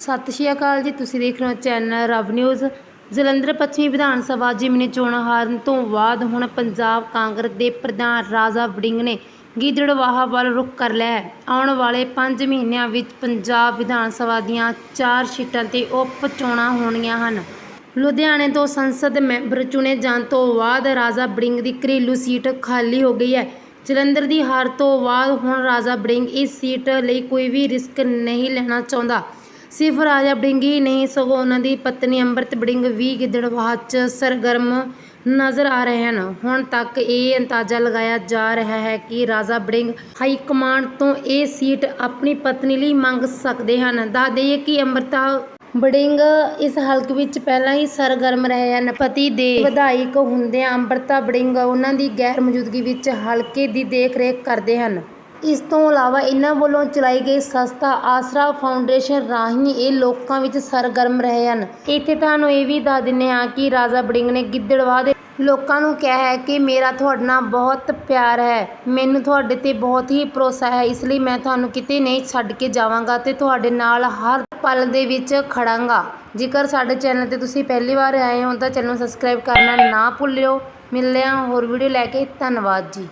ਸਤਿ ਸ਼੍ਰੀ ਅਕਾਲ ਜੀ, ਤੁਸੀਂ ਦੇਖ ਰਹੇ ਹੋ ਚੈਨਲ ਰਵ ਨਿਊਜ਼। ਜਲੰਧਰ ਪੱਛਮੀ ਵਿਧਾਨ ਸਭਾ ਜਿਮਨੀ ਚੋਣ ਹਾਰਨ ਤੋਂ ਬਾਅਦ ਹੁਣ ਪੰਜਾਬ ਕਾਂਗਰਸ ਦੇ ਪ੍ਰਧਾਨ ਰਾਜਾ ਵੜਿੰਗ ਨੇ ਗਿੱਦੜਵਾਹਾ ਵੱਲ ਰੁਖ ਕਰ ਲਿਆ ਹੈ। ਆਉਣ ਵਾਲੇ 5 ਮਹੀਨਿਆਂ ਵਿੱਚ ਪੰਜਾਬ ਵਿਧਾਨ ਸਭਾ ਦੀਆਂ 4 ਸੀਟਾਂ ਤੇ ਉਪ ਚੋਣਾਂ ਹੋਣੀਆਂ ਹਨ। ਲੁਧਿਆਣੇ ਤੋਂ ਸੰਸਦ ਮੈਂਬਰ ਚੁਣੇ ਜਾਣ ਤੋਂ ਬਾਅਦ ਰਾਜਾ ਵੜਿੰਗ ਦੀ ਘਰੇਲੂ ਸੀਟ ਖਾਲੀ ਹੋ ਗਈ ਹੈ। ਜਲੰਧਰ ਦੀ ਹਾਰ ਤੋਂ ਬਾਅਦ ਹੁਣ ਰਾਜਾ ਵੜਿੰਗ ਇਸ ਸੀਟ ਲਈ ਕੋਈ ਵੀ ਰਿਸਕ ਨਹੀਂ ਲੈਣਾ ਚਾਹੁੰਦਾ। ਸਿਰਫ ਰਾਜਾ ਬੜਿੰਗ ਹੀ ਨਹੀਂ, ਸਗੋਂ ਉਹਨਾਂ ਦੀ ਪਤਨੀ ਅੰਮ੍ਰਿਤ ਬੜਿੰਗ ਵੀ ਗਿੱਦੜਬਾਹਾ 'ਚ ਸਰਗਰਮ ਨਜ਼ਰ ਆ ਰਹੇ ਹਨ। ਹੁਣ ਤੱਕ ਇਹ ਅੰਦਾਜ਼ਾ ਲਗਾਇਆ ਜਾ ਰਿਹਾ ਹੈ ਕਿ ਰਾਜਾ ਬੜਿੰਗ ਹਾਈ ਕਮਾਂਡ ਤੋਂ ਇਹ ਸੀਟ ਆਪਣੀ ਪਤਨੀ ਲਈ ਮੰਗ ਸਕਦੇ ਹਨ। ਦੱਸ ਦੇਈਏ ਕਿ ਅੰਮ੍ਰਿਤਾ ਬੜਿੰਗ ਇਸ ਹਲਕੇ ਵਿੱਚ ਪਹਿਲਾਂ ਹੀ ਸਰਗਰਮ ਰਹੇ ਹਨ। ਪਤੀ ਦੇ ਵਿਧਾਇਕ ਹੁੰਦਿਆਂ ਅੰਮ੍ਰਿਤਾ ਬੜਿੰਗ ਉਹਨਾਂ ਦੀ ਗੈਰ ਮੌਜੂਦਗੀ ਵਿੱਚ ਹਲਕੇ ਦੀ ਦੇਖ-ਰੇਖ ਕਰਦੇ ਹਨ। ਇਸ ਤੋਂ ਇਲਾਵਾ ਇਹਨਾਂ ਵੱਲੋਂ ਚਲਾਈ ਗਈ ਸਸਤਾ ਆਸਰਾ ਫਾਊਂਡੇਸ਼ਨ ਰਾਹੀਂ ਇਹ ਲੋਕਾਂ ਵਿੱਚ ਸਰਗਰਮ ਰਹੇ ਹਨ। ਇੱਥੇ ਤੁਹਾਨੂੰ ਇਹ ਵੀ ਦੱਸ ਦਿੰਨੇ ਹਾਂ ਕਿ ਰਾਜਾ ਬੜਿੰਗ ਨੇ ਗਿੱਦੜਵਾ ਦੇ ਲੋਕਾਂ ਨੂੰ ਕਿਹਾ ਹੈ ਕਿ ਮੇਰਾ ਤੁਹਾਡੇ ਨਾਲ ਬਹੁਤ ਪਿਆਰ ਹੈ। ਮੈਨੂੰ ਤੁਹਾਡੇ ਤੇ ਬਹੁਤ ਹੀ ਭਰੋਸਾ ਹੈ। ਇਸ ਲਈ ਮੈਂ ਤੁਹਾਨੂੰ ਕਿਤੇ ਨਹੀਂ ਛੱਡ ਕੇ ਜਾਵਾਂਗਾ ਤੇ ਤੁਹਾਡੇ ਨਾਲ ਹਰ ਪਲ ਦੇ ਵਿੱਚ ਖੜਾਂਗਾ। ਜੇਕਰ ਸਾਡੇ ਚੈਨਲ ਤੇ ਤੁਸੀਂ ਪਹਿਲੀ ਵਾਰ ਆਏ ਹੋ ਤਾਂ ਚੈਨਲ ਨੂੰ ਸਬਸਕ੍ਰਾਈਬ ਕਰਨਾ ਨਾ ਭੁੱਲਿਓ। ਮਿਲਦੇ ਹਾਂ ਹੋਰ ਵੀਡੀਓ ਲੈ ਕੇ। ਧੰਨਵਾਦ ਜੀ।